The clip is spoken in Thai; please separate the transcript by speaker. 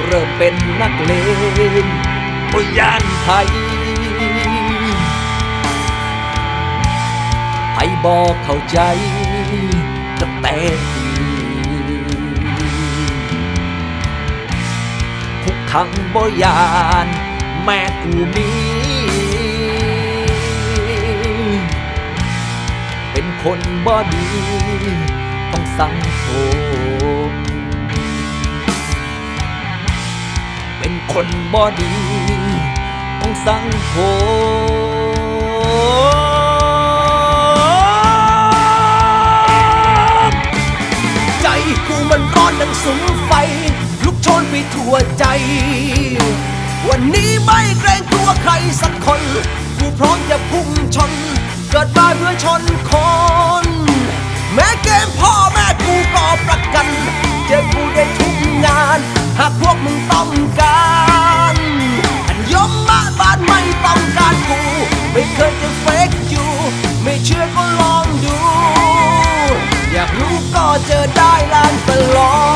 Speaker 1: เริ่มเป็นนักเลงบยานไทยไทยบอกเข้าใจตั้งแต่ทีคุกขังบยาน แม่กูมี เป็นคนบ่ดี ต้องสังคม คนบ่ดีต้องสังคมใจกูมันร้อนดังสุมไฟ ลุกโชนไปทั่วใจ วันนี้ไม่เกรงกลัวใครสักคน กูพร้อมจะพุ่งชน เกิดมาเพื่อชนคน หากพวกมึงต้องการอันยมมาบ้านไม่ต้องการกู ไม่เคยจะเฟกอยู่ ไม่เชื่อก็ลองดู อยากรู้ก็เจอได้ล้านตลอด